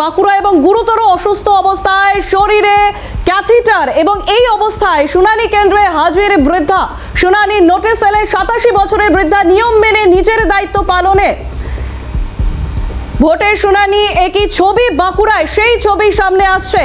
বাঁকুড়া এবং গুরুতর অসুস্থ অবস্থায় শরীরে ক্যাথিটার এবং এই অবস্থায় শুনানি কেন্দ্রে হাজির বৃদ্ধা। শুনানি নোটিশ এলে সাতাশি বছরের বৃদ্ধা নিয়ম মেনে নিজের দায়িত্ব পালনে। ভোটের শুনানি একই ছবি বাঁকুড়ায়, সেই ছবি সামনে আসছে।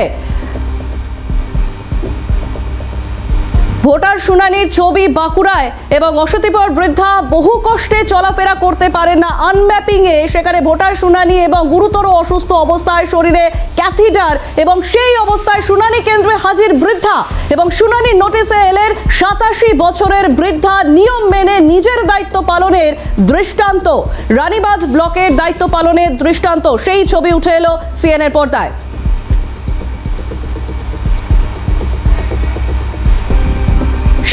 ভোটার শুনানির ছবি বাঁকুড়ায় এবং অসতিপর বৃদ্ধা বহু কষ্টে চলাফেরা করতে পারেন না আনম্যাপিং এ সেখানে ভোটার শুনানি এবং গুরুতর অসুস্থ অবস্থায় শরীরে ক্যাথিটার এবং সেই অবস্থায় শুনানি কেন্দ্রে হাজির বৃদ্ধা এবং শুনানির নোটিশে এলেন সাতাশি বছরের বৃদ্ধা। নিয়ম মেনে নিজের দায়িত্ব পালনের দৃষ্টান্ত। রানীবাঁধ ব্লকের দায়িত্ব পালনের দৃষ্টান্ত। সেই ছবি উঠে এলো সিএনএর পর্দায়।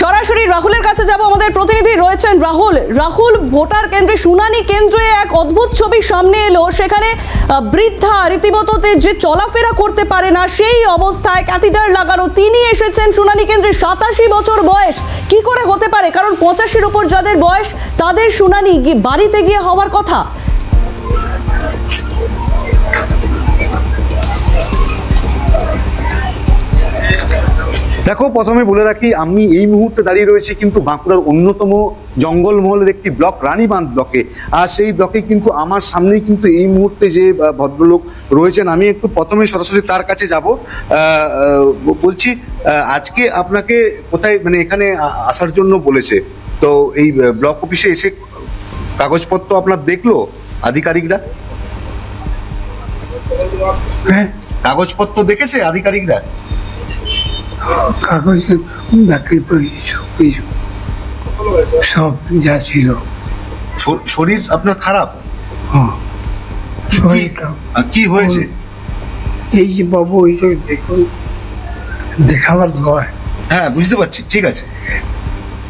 সরাসরি রাহুলের কাছে যাব। আমাদের প্রতিনিধি রয়েছেন রাহুল। রাহুল, ভোটার কেন্দ্রে শুনানি কেন্দ্রে এক অদ্ভুত ছবি সামনে এলো। সেখানে বৃদ্ধা রীতিমতো যে চলাফেরা করতে পারে না, সেই অবস্থায় ক্যাথিটার লাগানো। তিনি এসেছেন শুনানি কেন্দ্রে সাতাশি বছর বয়স। কি করে হতে পারে? কারণ পঁচাশির উপর যাদের বয়স, তাদের শুনানি বাড়িতে গিয়ে হওয়ার কথা। দেখো প্রথমে বলে রাখি আমি এই মুহূর্তে দাঁড়িয়ে রয়েছি কিন্তু বাঁকুড়ার অন্যতম জঙ্গলমহলের একটি ব্লক রানীবাঁধ ব্লকে। আর সেই ব্লকে কিন্তু আমার সামনেই কিন্তু এই মুহূর্তে যে ভদ্রলোক রয়েছেন আমি একটু প্রথমে সরাসরি তার কাছে যাব। বলছি আজকে আপনাকে কোথায় মানে এখানে আসার জন্য বলেছে। তো এই ব্লক অফিসে এসে কাগজপত্র আপনার দেখল আধিকারিকরা? হ্যাঁ। কাগজপত্র দেখেছে আধিকারিকরা? কাগজে দাখিল করি সব কিছু সব যা ছিল। শরীর আপনার খারাপ? হ্যাঁ। শরীরটা আহ, কি হয়েছে? এই যে বাবু এইসব দেখুন দেখাবার নয় হ্যাঁ বুঝতে পারছি ঠিক আছে।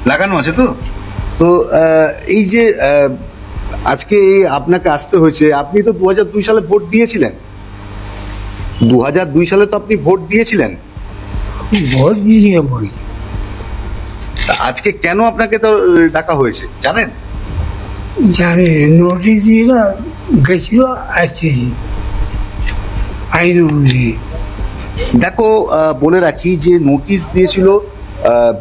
লাগানো আছে তো? তো এই যে আজকে এই আপনাকে আসতে হয়েছে আপনি তো দু দুই সালে ভোট দিয়েছিলেন। দু দুই সালে তো আপনি ভোট দিয়েছিলেন। ভোট দিয়ে বলি তা আজকে কেন আপনাকে তো ডাকা হয়েছে জানেন? জানে নোটিশ দিয়ে না গেছিল আসছে। আইন অনুযায়ী। দেখো আহ, বলে রাখি যে নোটিশ দিয়েছিল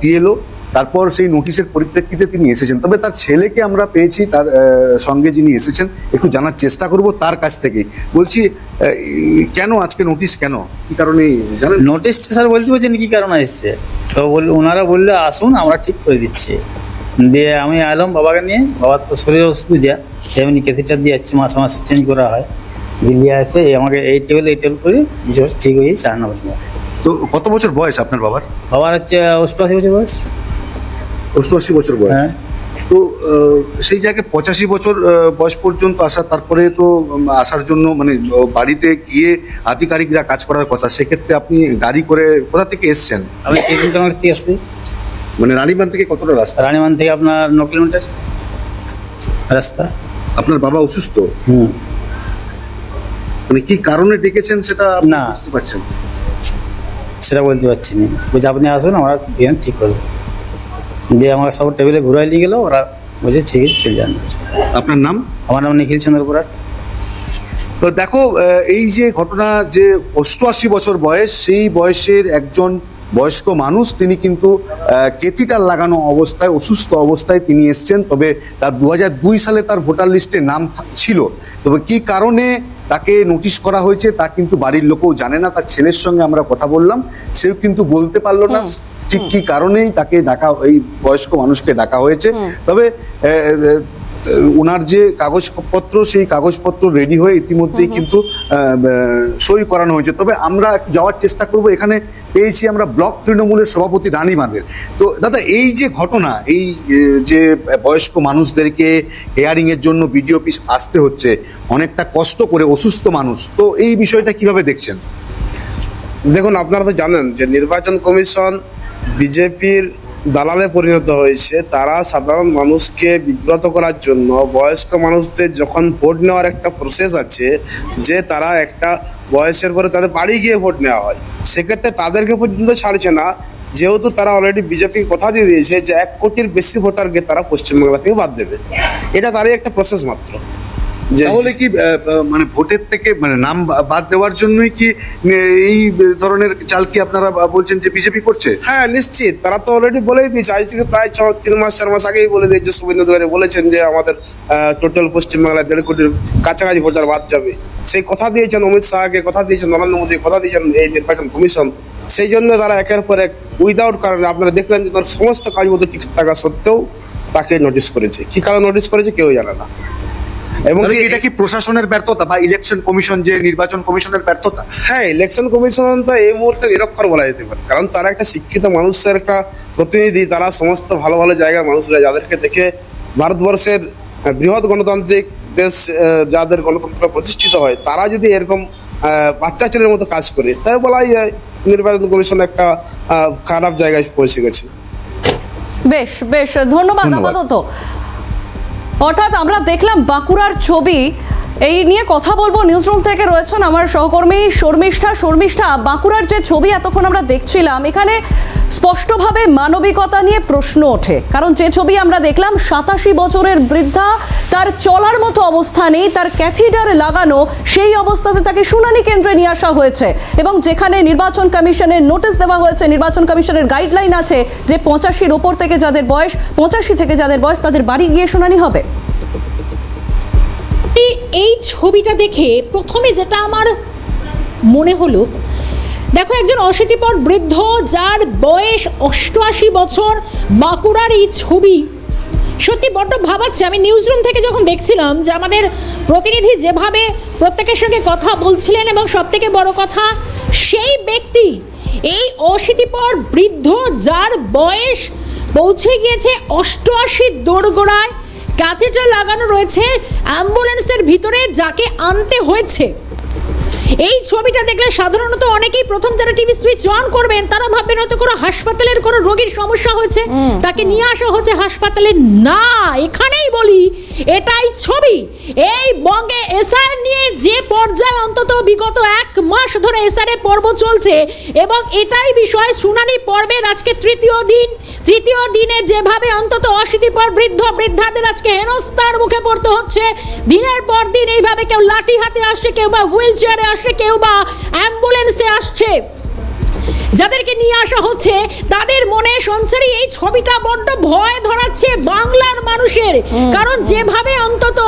বিএলও তারপর সেই নোটিশের পরিপ্রেক্ষিতে তিনি এসেছেন। তবে তার ছেলেকে আমরা পেয়েছি তার সঙ্গে যিনি এসেছেন একটু জানার চেষ্টা করব তার কাছ থেকে। বলছি কেন আজকে নোটিশ কেন? কি কারণে জানেন? নোটিশটা স্যার বলতে পারছেন কি কারণে এসছে? তো বল ওনারা বললে আসুন আমরা ঠিক করে দিচ্ছি। দিয়ে আমি এলাম বাবাকে নিয়ে বাবার তো শরীর অসুবিধা এমনি ক্যাথিটার দিয়ে যাচ্ছে মাসে মাসে চেঞ্জ করা হয়। দিল্লি আসে আমাকে এই টেবিল এই টেবিল করে ঠিক হয়ে চার না তো কত বছর বয়স আপনার বাবার? বাবার হচ্ছে অষ্টআশি বছর বয়স। অষ্টআশি বছর বয়স। হ্যাঁ। তো সেই জায়গায় পঁচাশি বছর বয়স পর্যন্ত আসা তারপরে তো আসার জন্য মানে বাড়িতে গিয়ে আধিকারিকরা কাজ করার কথা সেক্ষেত্রে আপনি গাড়ি করে কোথা থেকে এসছেন? আমি চেকিং কাউন্টার থেকে আসছি মানে রানীবান থেকে কতটা রাস্তা? রানীমান থেকে আপনার ন কিলোমিটার রাস্তা। আপনার বাবা অসুস্থ? হুম। মানে কি কারণে ডেকেছেন সেটা না। বুঝতে পারছেন সেটা বলতে পারছি না। বলছে আপনি আসুন আমরা ঠিক করব দিয়ে আমার সব টেবিলে ঘুরাই নিয়ে গেলো ওরা বলছে ঠিক আছে চলে যান। আপনার নাম? আমার নাম নিখিল চন্দ্র পুরাট। তো দেখো এই যে ঘটনা যে অষ্টআশি বছর বয়স সেই বয়সের একজন বয়স্ক মানুষ তিনি কিন্তু আহ, কেথিটার লাগানো অবস্থায় অসুস্থ অবস্থায় তিনি এসছেন। তবে তার দু দুই সালে তার ভোটার লিস্টে নাম ছিল। তবে কি কারণে তাকে নোটিশ করা হয়েছে তা কিন্তু বাড়ির লোকও জানে না। তার ছেলের সঙ্গে আমরা কথা বললাম। সেও কিন্তু বলতে পারল না। ঠিক কি কারণেই তাকে ডাকা এই বয়স্ক মানুষকে ডাকা হয়েছে। তবে ওনার যে কাগজপত্র সেই কাগজপত্র রেডি হয়ে ইতিমধ্যেই কিন্তু সই করানো হয়েছে। তবে আমরা যাওয়ার চেষ্টা করব। এখানে পেয়েছি আমরা ব্লক তৃণমূলের সভাপতি রানী বাঁধের। তো দাদা এই যে ঘটনা এই যে বয়স্ক মানুষদেরকে হেয়ারিং এর জন্য বিডিও অফিস আসতে হচ্ছে অনেকটা কষ্ট করে অসুস্থ মানুষ তো এই বিষয়টা কীভাবে দেখছেন? দেখুন আপনারা তো জানেন যে নির্বাচন কমিশন বিজেপির দালালে পরিণত হয়েছে, তারা সাধারণ মানুষকে বিব্রত করার জন্য বয়স্ক মানুষদের যখন ভোট নেওয়ার একটা প্রসেস আছে, যে তারা একটা বয়সের পরে তাদের বাড়ি গিয়ে ভোট নেওয়া হয়। সেক্ষেত্রে তাদেরকে পর্যন্ত ছাড়ছে না। যেহেতু তারা অলরেডি বিজেপি কথা দিয়ে দিয়েছে যে এক কোটির বেশি ভোটারকে তারা পশ্চিমবাংলা থেকে বাদ দেবে। এটা তারই একটা প্রসেস মাত্র। তাহলে কি মানে ভোটের থেকে মানে নাম বাদ দেওয়ার জন্যই কি এই ধরনের চাল কি আপনারা বলছেন যে বিজেপি করছে? হ্যাঁ নিশ্চিত। তারা তো অলরেডি বলেই দিয়েছে। আজ থেকে প্রায় ছ তিন মাস চার মাস আগেই বলে দিয়েছে। শুভেন্দু অধিকারী বলেছেন যে আমাদের টোটাল পশ্চিমবাংলায় দেড় কোটির কাছাকাছি ভোটার বাদ যাবে। সেই কথা দিয়েছেন অমিত শাহকে কথা দিয়েছেন নরেন্দ্র মোদী কথা দিয়েছেন এই নির্বাচন কমিশন। সেই জন্য তারা একের পর এক উইদাউট কারণে আপনারা দেখলেন যে তার সমস্ত কাজ মতো ঠিক থাকা সত্ত্বেও তাকে নোটিশ করেছে। কি কারণে নোটিশ করেছে কেউ জানে না। এবং এটা কি প্রশাসনের ব্যর্থতা বা ইলেকশন কমিশন যে নির্বাচন কমিশনের ব্যর্থতা? হ্যাঁ ইলেকশন কমিশন তো এই মুহূর্তে নিরক্ষর বলা যেতে পারে। কারণ তারা একটা শিক্ষিত মানুষের একটা প্রতিনিধি তারা সমস্ত ভালো ভালো জায়গার মানুষরা যাদেরকে দেখে ভারতবর্ষের বৃহৎ গণতান্ত্রিক দেশ যাদের গণতন্ত্র প্রতিষ্ঠিত হয় তারা যদি এরকম বাচ্চা ছেলের মতো কাজ করে তাই বলাই যায় নির্বাচন কমিশন একটা খারাপ জায়গায় পৌঁছে গেছে। বেশ বেশ ধন্যবাদ ধন্যবাদ। আপাতত। অর্থাৎ আমরা দেখলাম বাঁকুড়ার ছবি এই নিয়ে কথা বলব নিউজরুম থেকে। রয়েছেন আমার সহকর্মী শর্মিষ্ঠা। শর্মিষ্ঠা, বাঁকুড়ার যে ছবি এতক্ষণ আমরা দেখছিলাম, এখানে স্পষ্টভাবে মানবিকতা নিয়ে প্রশ্ন ওঠে। কারণ যে ছবি আমরা দেখলাম, সাতাশি বছরের বৃদ্ধা, তার চলার মতো অবস্থা নেই, তার ক্যাথিডার লাগানো, সেই অবস্থাতে তাকে শুনানি কেন্দ্রে নিয়ে আসা হয়েছে। এবং যেখানে নির্বাচন কমিশনের নোটিশ দেওয়া হয়েছে, নির্বাচন কমিশনের গাইডলাইন আছে যে পঁচাশির ওপর থেকে যাদের বয়স, পঁচাশি থেকে যাদের বয়স, তাদের বাড়ি গিয়ে শুনানি হবে। এই- ছবিটা দেখে প্রথমে যেটা আমার মনে হলো, দেখো একজন অশীতিপর বৃদ্ধ যার বয়স অষ্টআশি বছর, বাঁকুড়ার এই ছবি। সত্যি বড্ড ভাবাচ্ছে, আমি নিউজ রুম থেকে যখন দেখছিলাম যে আমাদের প্রতিনিধি যেভাবে প্রত্যেকের সঙ্গে কথা বলছিলেন এবং সব থেকে বড় কথা, সেই ব্যক্তি, এই অশীতিপর বৃদ্ধ যার বয়স পৌঁছে গিয়েছে অষ্টআশি দোরগোড়ায় ক্যাথেটার লাগানো রয়েছে অ্যাম্বুলেন্সের ভিতরে যাকে আনতে হয়েছে। এই ছবিটা দেখলে সাধারণত অনেকেই প্রথম যারা টিভি সুইচ অন করবেন তারা ভাববেন হয়তো কোনো হাসপাতালের কোনো রোগীর সমস্যা হয়েছে তাকে নিয়ে আসা হচ্ছে হাসপাতালে। না এখানেই বলি এটাই ছবি। এই বঙ্গে এসআর নিয়ে যে পর্যায়ে অন্তত বিগত এক মাস ধরে এসআর পর্ব চলছে এবং এটাই বিষয়, শুনানি পর্বের আজকে তৃতীয় দিন। তৃতীয় দিনে যেভাবে অন্তত অশীতি পর বৃদ্ধ বৃদ্ধাদের আজকে হেনস্তার মুখে পড়তে হচ্ছে, দিনের পর দিন এইভাবে কেউ লাঠি হাতে আসছে, কেউ বা হুইল চেয়ারে আসছে, কেউ বা অ্যাম্বুলেন্সে আসছে। যাদেরকে নিয়ে আসা হচ্ছে তাদের মনে সঞ্চারী এই ছবিটা বড্ড ভয় ধরাচ্ছে বাংলার মানুষের। কারণ যেভাবে অন্তত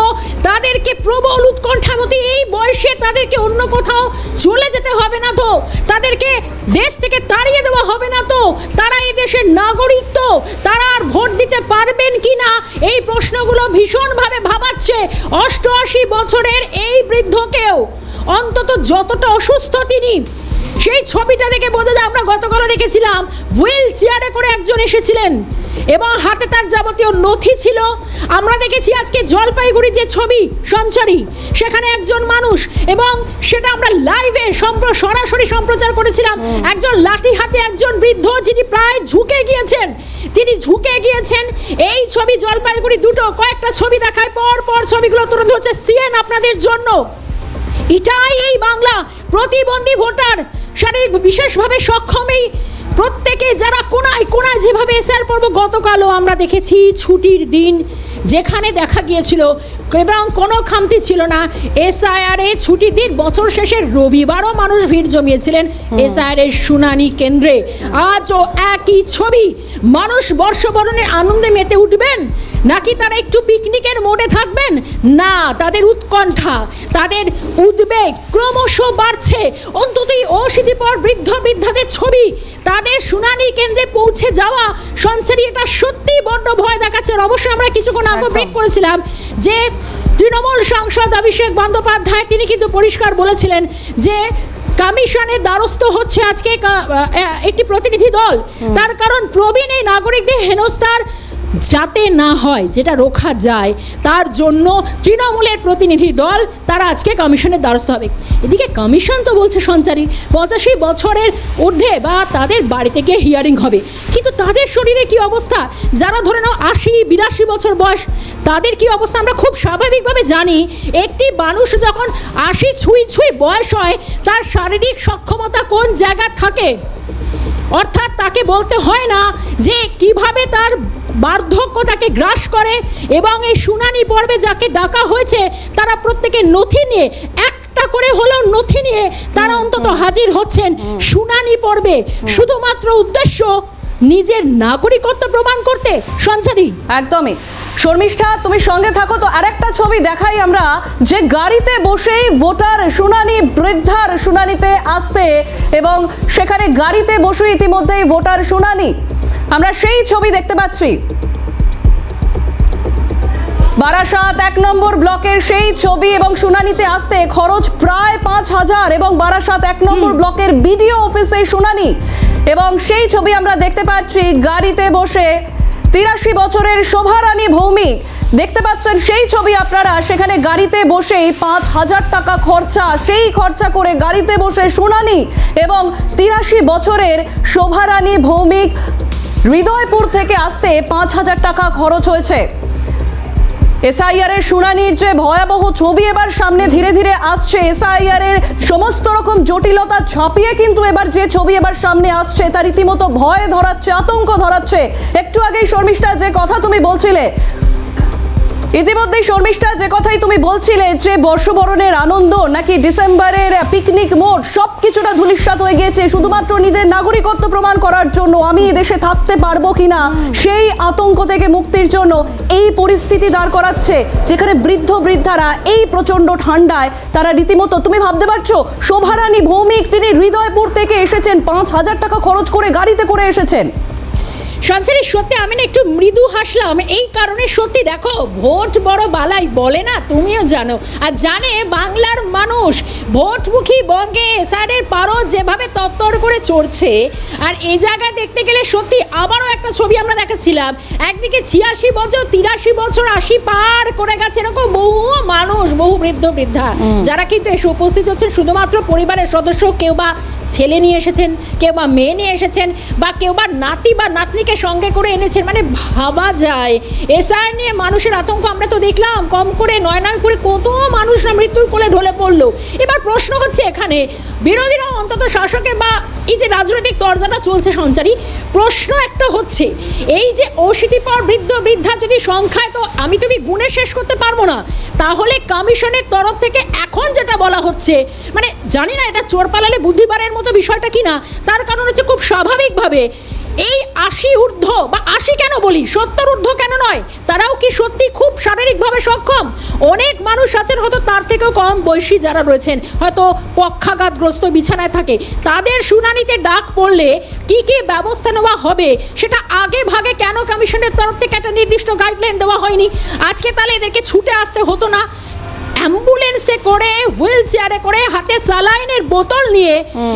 তাদেরকে প্রবল উৎকণ্ঠার মধ্যে এই বয়সে তাদেরকে অন্য কোথাও চলে যেতে হবে না তো। তাদেরকে দেশ থেকে তাড়িয়ে দেওয়া হবে না তো। তারা এই দেশের নাগরিক তো। তারা আর ভোট দিতে পারবেন কি না এই প্রশ্নগুলো ভীষণভাবে ভাবাচ্ছে অষ্টআশি বছরের এই বৃদ্ধকেও। অন্তত যতটা অসুস্থ তিনি সেই ছবিটা দেখে বোঝা যায় আমরা গতকালও দেখেছিলাম, হুইল চেয়ারে করে একজন এসেছিলেন এবং হাতে তার যাবতীয় নথি ছিল। আমরা দেখেছি আজকে জলপাইগুড়ির যে ছবি, সঞ্চারী, সেখানে একজন মানুষ এবং সেটা আমরা লাইভে সরাসরি সম্প্রচার করেছিলাম। একজন লাঠি হাতে একজন বৃদ্ধ যিনি প্রায় ঝুঁকে গিয়েছেন, তিনি ঝুঁকে গিয়েছেন। এই ছবি জলপাইগুড়ি দুটো, কয়েকটা ছবি দেখায় পর পর ছবিগুলো তুলে ধরছে সিএন আপনাদের জন্য। এটাই এই বাংলা প্রতিবন্ধী ভোটার শারীরিক বিশেষভাবে সক্ষম এই প্রত্যেকে যারা কোনায় কোনায় যেভাবে এসআর পর্ব গতকালও আমরা দেখেছি, ছুটির দিন যেখানে দেখা গিয়েছিল এবং কোনো খামতি ছিল না। এসআইআর এ ছুটির দিন বছর শেষের রবিবারও মানুষ ভিড় জমিয়েছিলেন এসআইআর এর শুনানি কেন্দ্রে। আজও একই ছবি। মানুষ বর্ষবরণের আনন্দে মেতে উঠবেন? নাকি তারা একটু পিকনিকের মোডে থাকবেন? না তাদের উৎকণ্ঠা তাদের উদ্বেগ ক্রমশ বাড়ছে। অন্তত অশীতিপর বৃদ্ধ বৃদ্ধাদের ছবি তাদের শুনানি কেন্দ্রে পৌঁছে যাওয়া সঞ্চারী এটা সত্যি বড্ড ভয় দেখাচ্ছে। অবশ্যই আমরা কিছুক্ষণ আগে ব্রেক করেছিলাম যে তৃণমূল সাংসদ অভিষেক বন্দ্যোপাধ্যায় তিনি কিন্তু পরিষ্কার বলেছিলেন যে কমিশনের দ্বারস্থ হচ্ছে আজকে একটি প্রতিনিধি দল। তার কারণ প্রবীণ এই নাগরিকদের হেনস্থার যাতে না হয়, যেটা রোখা যায়, তার জন্য তৃণমূলের প্রতিনিধি দল, তারা আজকে কমিশনের দ্বারস্থ হবে। এদিকে কমিশন তো বলছে সঞ্চারী, পঁচাশি বছরের ঊর্ধ্বে বা তাদের বাড়িতে গিয়ে হিয়ারিং হবে। কিন্তু তাদের শরীরে কি অবস্থা? যারা ধরে নাও আশি, বিরাশি বছর বয়স, তাদের কি অবস্থা আমরা খুব স্বাভাবিকভাবে জানি। একটি মানুষ যখন আশি ছুঁই ছুঁই বয়স হয়, তার শারীরিক সক্ষমতা কোন জায়গায় থাকে? অর্থাৎ তাকে বলতে হয় না যে কীভাবে তার বার্ধক্য তাকে গ্রাস করে এবং এই শুনানি পর্বে যাকে ডাকা হয়েছে তারা প্রত্যেকে নথি নিয়ে একটা করে হলেও নথি নিয়ে তারা অন্তত হাজির হচ্ছেন। শুনানি পর্বে শুধুমাত্র উদ্দেশ্য নিজের নাগরিকত্ব প্রমাণ করতে। সঞ্চারী। একদমই। শর্মিষ্ঠা তুমি সঙ্গে থাকো তো আরেকটা ছবি দেখাই আমরা যে গাড়িতে বসেই ভোটার শুনানি বৃদ্ধার শুনানিতে আসতে এবং সেখানে গাড়িতে বসে ইতিমধ্যেই ভোটার শুনানি। আমরা সেই ছবি দেখতে পাচ্ছি। বারাসাত এক নম্বর ব্লকের সেই ছবি এবং শুনানিতে আসতে খরচ প্রায় পাঁচ হাজার এবং বারাসাত এক নম্বর ব্লকের বিডিও অফিসে শুনানি এবং সেই ছবি আমরা দেখতে পাচ্ছি গাড়িতে বসে তিরাশি বছরের শোভারানী ভৌমিক দেখতে পাচ্ছেন সেই ছবি আপনারা সেখানে গাড়িতে বসেই পাঁচ হাজার টাকা খরচা সেই খরচা করে গাড়িতে বসে শুনানি এবং তিরাশি বছরের শোভারানী ভৌমিক হৃদয়পুর থেকে আসতে পাঁচ হাজার টাকা খরচ হয়েছে। এসআইআর এর শুনানির যে ভয়াবহ ছবি এবার সামনে ধীরে ধীরে আসছে। এসআইআর এর সমস্ত রকম জটিলতা ছাপিয়ে কিন্তু এবার যে ছবি এবার সামনে আসছে, তা রীতিমতো ভয় ধরাচ্ছে, আতঙ্ক ধরাচ্ছে। একটু আগেই শর্মিষ্ঠা, যে কথা তুমি বলছিলে ইতিমধ্যেই শর্মিষ্ঠা, যে কথাই তুমি বলছিলে যে বর্ষবরণের আনন্দ নাকি ডিসেম্বরের পিকনিক মোড সব কিছুটা ধূলিসাৎ হয়ে গিয়েছে। শুধুমাত্র নিজের নাগরিকত্ব প্রমাণ করার জন্য আমি দেশে থাকতে পারব কিনা, সেই আতঙ্ক থেকে মুক্তির জন্য এই পরিস্থিতি দাঁড় করাচ্ছে, যেখানে বৃদ্ধ বৃদ্ধারা এই প্রচণ্ড ঠান্ডায়, তারা রীতিমতো, তুমি ভাবতে পারছ? শোভারানী ভৌমিক, তিনি হৃদয়পুর থেকে এসেছেন, পাঁচ হাজার টাকা খরচ করে গাড়িতে করে এসেছেন। সঞ্চারী সত্যি আমি না একটু মৃদু হাসলাম। এই কারণে সত্যি দেখো ভোট বড় বালাই বলে না তুমিও জানো। আর জানে বাংলার মানুষ ভোটমুখী বঙ্গে এসআরের পারো যেভাবে তত্তর করে চড়ছে। আর এই জায়গায় দেখতে গেলে সত্যি আবারও একটা ছবি আমরা দেখাচ্ছিলাম। একদিকে ছিয়াশি বছর তিরাশি বছর আশি পার করে গেছে এরকম বহু মানুষ বহু বৃদ্ধ বৃদ্ধা। যারা কিন্তু এসে উপস্থিত হচ্ছেন শুধুমাত্র পরিবারের সদস্য কেউ বা ছেলে নিয়ে এসেছেন, কেউ বা মেয়ে নিয়ে এসেছেন, বা কেউ বা নাতি বা নাতনিকে সঙ্গে করে এনেছেন মানে ভাবা যায়। এসআর নিয়ে মানুষের আতঙ্ক আমরা তো দেখলাম, কম করে নয় নয় করে কত মানুষরা মৃত্যুর কোলে ঢলে পড়ল। এবার প্রশ্ন হচ্ছে এখানে, বিরোধীরা অন্তত শাসকে বা এই যে রাজনৈতিক তরজাটা চলছে সঞ্চারী, প্রশ্ন একটা হচ্ছে, এই যে অশীতিপর বৃদ্ধ বৃদ্ধা যদি সংখ্যায় তো আমি তুমি গুণে শেষ করতে পারব না, তাহলে কমিশনের তরফ থেকে এখন যেটা বলা হচ্ছে মানে জানি না এটা চোর পালালে বুদ্ধিবারের মতো বিষয়টা কি না, তার কারণ হচ্ছে খুব স্বাভাবিকভাবে এই আশি ঊর্ধ্ব বা আশি কেন বলি, সত্তর ঊর্ধ্ব কেন নয়, তারাও কি সত্যি খুব শারীরিকভাবে সক্ষম? অনেক মানুষ আছেন হয়তো তার থেকেও কম বয়সী যারা রয়েছেন, হয়তো পক্ষাঘাতগ্রস্ত বিছানায় থাকে, তাদের শুনানিতে ডাক পড়লে কি কি ব্যবস্থা নেওয়া হবে, সেটা আগে ভাগে কেন কমিশনের তরফ থেকে একটা নির্দিষ্ট গাইডলাইন দেওয়া হয়নি? আজকে তাহলে এদেরকে ছুটে আসতে হতো না অ্যাম্বুলেন্সে করে হুইল চেয়ারে করে হাতে স্যালাইনের বোতল নিয়ে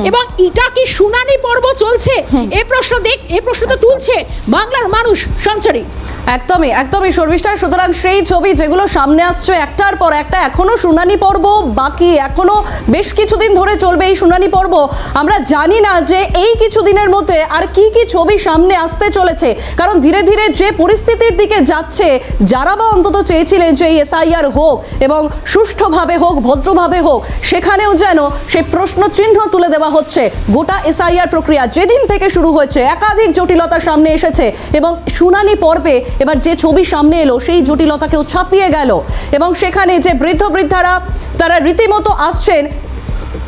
এবং এটা কি শুনানি পর্ব চলছে? এ প্রশ্ন দেখ এ প্রশ্নটা তুলছে বাংলার মানুষ সঞ্চারী। একদমই একদমই শর্মিষ্ঠা। সুতরাং সেই ছবি যেগুলো সামনে আসছে একটার পর একটা, এখনও শুনানি পর্ব বাকি, এখনও বেশ কিছুদিন ধরে চলবে এই শুনানি পর্ব। আমরা জানি না যে এই কিছু দিনের মধ্যে আর কি কি ছবি সামনে আসতে চলেছে। কারণ ধীরে ধীরে যে পরিস্থিতির দিকে যাচ্ছে, যারা বা অন্তত চেয়েছিলেন যে এই এসআইআর হোক এবং সুষ্ঠুভাবে হোক, ভদ্রভাবে হোক, সেখানেও যেন সেই প্রশ্ন চিহ্ন তুলে দেওয়া হচ্ছে। গোটা এসআইআর প্রক্রিয়া যেদিন থেকে শুরু হয়েছে, একাধিক জটিলতা সামনে এসেছে এবং শুনানি পর্বে এবার যে ছবি সামনে এলো, সেই জটিলতাকেও ছাপিয়ে গেল। এবং সেখানে যে বৃদ্ধ বৃদ্ধারা, তারা রীতিমতো আসছেন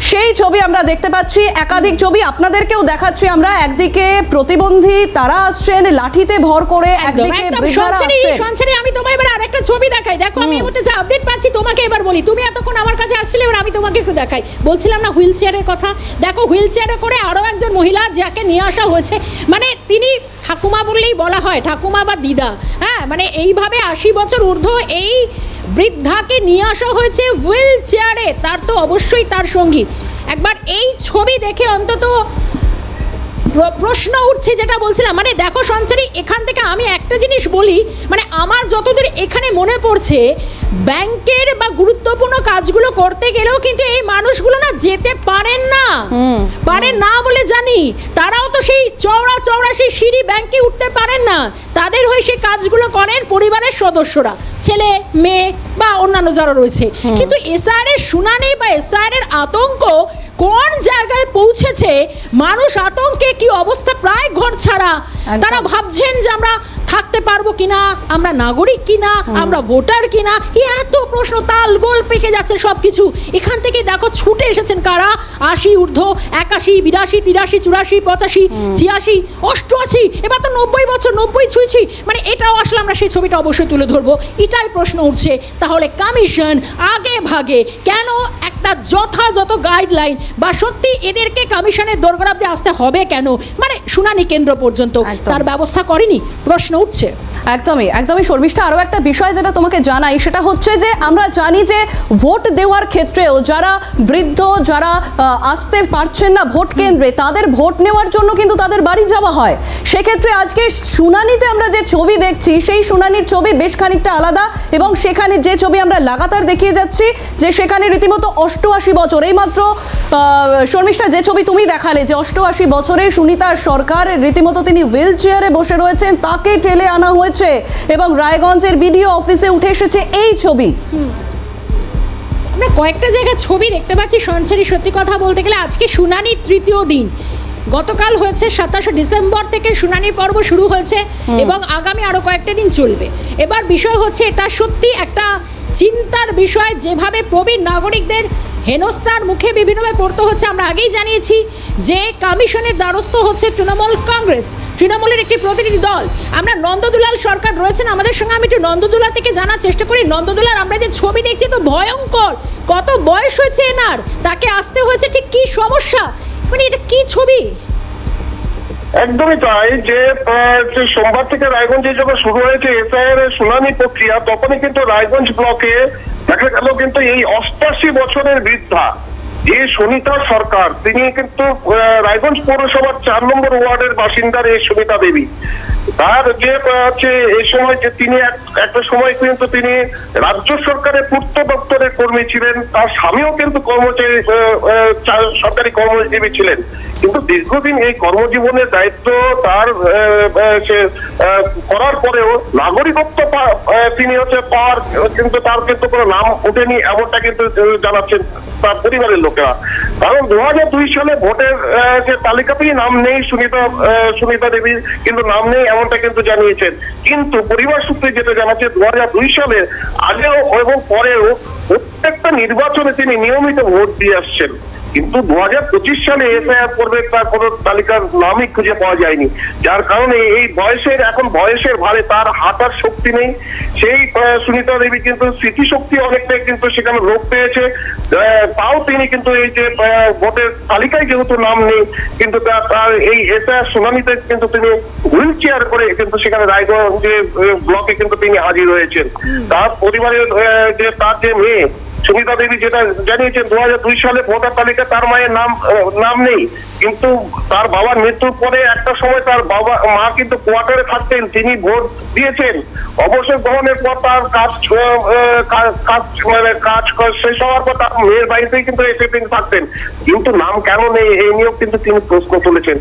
সেই ছবি আমরা দেখতে পাচ্ছি একাধিক ছবি। আপনাদেরকেও দেখাচ্ছি আমরা। একদিকে প্রতিবন্ধী তারা আসছেন লাঠিতে ভর করে একদিকে আমি তোমায় এবার আরেকটা ছবি দেখাই। দেখো আমি এই যে আপডেট পাচ্ছি তোমাকে এবার বলি। তুমি এতক্ষণ আমার কাছে আসছিলে এবার আমি তোমাকে একটু দেখাই। বলছিলাম না হুইল চেয়ারের কথা। দেখো হুইল চেয়ারে করে আরও একজন মহিলা যাকে নিয়ে আসা হয়েছে মানে তিনি ঠাকুমা বললেই বলা হয় ঠাকুমা বা দিদা। হ্যাঁ মানে এইভাবে আশি বছর ঊর্ধ্ব এই বৃদ্ধাকে নিয়ে আসা হয়েছে হুইল চেয়ারে। তার তো অবশ্যই তার সঙ্গী। একবার এই ছবি দেখে অন্তত প্রশ্ন উঠছে যেটা বলছিলাম। মানে দেখো সঞ্চারী এখান থেকে আমি একটা জিনিস বলি মানে আমার যতদূর এখানে মনে পড়ছে ব্যাংকের বা গুরুত্বপূর্ণ কাজগুলো করতে গেলেও কিন্তু এই মানুষগুলো না যেতে পারেন না। পারেন না বলে জানি। তারাও তো সেই চওড়া চওড়া সেই সিঁড়ি ব্যাংকে উঠতে পারেন না। তাদের হয়ে সেই কাজগুলো করেন পরিবারের সদস্যরা ছেলে মেয়ে বা অন্যান্য যারা রয়েছে। কিন্তু এসআর এর শুনানি বা এসআর এর আতঙ্ক কোন জায়গায় পৌঁছেছে মানুষ আতঙ্কে কি অবস্থা প্রায় ঘর ছাড়া। তারা ভাবছেন যে আমরা থাকতে পারব কিনা? আমরা নাগরিক কিনা? আমরা ভোটার কিনা? এত প্রশ্ন তাল গোল পেকে যাচ্ছে সব কিছু এখান থেকে দেখো ছুটে এসেছেন কারা? আশি ঊর্ধ্ব একাশি বিরাশি তিরাশি চুরাশি পঁচাশি ছিয়াশি অষ্টআশি এবার তো নব্বই বছর নব্বই ছুঁইছি। মানে এটাও আসলে আমরা সেই ছবিটা অবশ্যই তুলে ধরবো। এটাই প্রশ্ন উঠছে। তাহলে কমিশন আগে ভাগে কেন একটা যথাযথ গাইডলাইন বা সত্যি এদেরকে কমিশনের দোরগোড়াতে আসতে হবে কেন? মানে শুনানি কেন্দ্র পর্যন্ত। তার ব্যবস্থা করেনি? প্রশ্ন উঠছে। একদমই একদমই শর্মিষ্ঠা, আরও একটা বিষয় যেটা তোমাকে জানাই, সেটা হচ্ছে যে আমরা জানি যে ভোট দেওয়ার ক্ষেত্রেও যারা বৃদ্ধ, যারা আসতে পারছেন না ভোট কেন্দ্রে, তাদের ভোট নেওয়ার জন্য কিন্তু তাদের বাড়ি যাওয়া হয়। সেক্ষেত্রে আজকে শুনানিতে আমরা যে ছবি দেখছি, সেই শুনানির ছবি বেশ খানিকটা আলাদা এবং সেখানে যে ছবি আমরা লাগাতার দেখিয়ে যাচ্ছি, যে সেখানে রীতিমতো অষ্টআশি বছর, এইমাত্র শর্মিষ্ঠা, যে ছবি তুমি দেখালে যে অষ্টআশি বছরের সুনিতা সরকার, রীতিমতো তিনি হুইল চেয়ারে বসে রয়েছেন, তাকে টেলে আনা হয়েছে। এবং রায়গঞ্জের বিডিও অফিসে উঠে এসেছে এই ছবি। আমরা কয়েকটা জায়গায় ছবি দেখতে পাচ্ছি সঞ্চারী সত্যি কথা বলতে গেলে আজকে শুনানির তৃতীয় দিন। গতকাল হয়েছে সাতাশে ডিসেম্বর থেকে শুনানি পর্ব শুরু হয়েছে এবং আগামী আরও কয়েকটা দিন চলবে। এবার বিষয় হচ্ছে এটা সত্যি একটা চিন্তার বিষয় যেভাবে প্রবীণ নাগরিকদের হেনস্থার মুখে বিভিন্নভাবে পড়তে হচ্ছে। আমরা আগেই জানিয়েছি যে কমিশনের দ্বারস্থ হচ্ছে তৃণমূল কংগ্রেস, তৃণমূলের একটি প্রতিনিধি দল। আমরা নন্দদুলাল সরকার রয়েছেন আমাদের সঙ্গে। আমি একটু নন্দদুলা থেকে জানার চেষ্টা করি। নন্দদুলার আমরা যে ছবি দেখছি তো ভয়ঙ্কর। কত বয়স হয়েছে এনার? তাকে আসতে হয়েছে ঠিক কি সমস্যা? মানে এটা কি ছবি? একদমই তাই যে সোমবার থেকে রায়গঞ্জে যখন শুরু হয়েছে এসআইআর এর শুনানি প্রক্রিয়া, তখনই কিন্তু রায়গঞ্জ ব্লকে দেখা গেল কিন্তু এই অষ্টাশি বছরের বৃদ্ধা যে সুনিতা সরকার, তিনি কিন্তু রায়গঞ্জ পৌরসভার চার নম্বর ওয়ার্ডের বাসিন্দার এই সুনিতা দেবী। তার যে হচ্ছে এই সময় যে তিনি একটা সময় কিন্তু তিনি রাজ্য সরকারের পূর্ত দপ্তরের কর্মী ছিলেন, তার স্বামীও কিন্তু কর্মচারী সরকারি কর্মজীবী ছিলেন। কিন্তু দীর্ঘদিন এই কর্মজীবনের দায়িত্ব তার সে করার পরেও নাগরিকত্ব তিনি হচ্ছে পাওয়ার, কিন্তু তার কিন্তু কোনো নাম ওঠেনি এমনটা কিন্তু জানাচ্ছেন তার পরিবারের লোকেরা। কারণ দু হাজার দুই সালে ভোটের যে তালিকাতেই নাম নেই সুনিতা সুনিতা দেবীর কিন্তু নাম নেই এমনটা কিন্তু জানিয়েছেন। কিন্তু পরিবার সূত্রে যেটা জানাচ্ছে দু হাজার দুই সালে আগেও এবং পরেও প্রত্যেকটা নির্বাচনে তিনি নিয়মিত ভোট দিয়ে আসছেন। কিন্তু দু হাজার পঁচিশ সালে এফআইআর করবে তার কোনো তালিকার নামই খুঁজে পাওয়া যায়নি। যার কারণে এই বয়সের এখন বয়সের ভারে তার হাঁটার শক্তি নেই। সেই সুনিতা দেবী কিন্তু স্মৃতিশক্তি অনেকটাই কিন্তু সেখানে লোপ পেয়েছে। তাও তিনি কিন্তু এই যে ভোটের তালিকায় যেহেতু নাম নেই কিন্তু তার- এই এফআইআর শুনানিতে কিন্তু তিনি হুইল চেয়ার করে কিন্তু সেখানে রায়গঞ্জে ব্লকে কিন্তু তিনি হাজির হয়েছেন। তার পরিবারের যে তার যে মেয়ে সুমিতা দেবী যেটা জানিয়েছেন দু হাজার দুই সালে ভোটার তালিকা, তার মায়ের নাম নাম নেই। কিন্তু তার বাবার মৃত্যুর পরে একটা সময় তার বাবা, মা কিন্তু কোয়ার্টারে থাকতেন, তিনি ভোট দিয়েছেন। অবসর গ্রহণের পর তার কাজ কাজ- মানে কাজ শেষ হওয়ার পর তার মেয়ের বাড়িতেই কিন্তু এসে তিনি থাকতেন। কিন্তু নাম কেন নেই, এই নিয়েও কিন্তু তিনি প্রশ্ন তুলেছেন।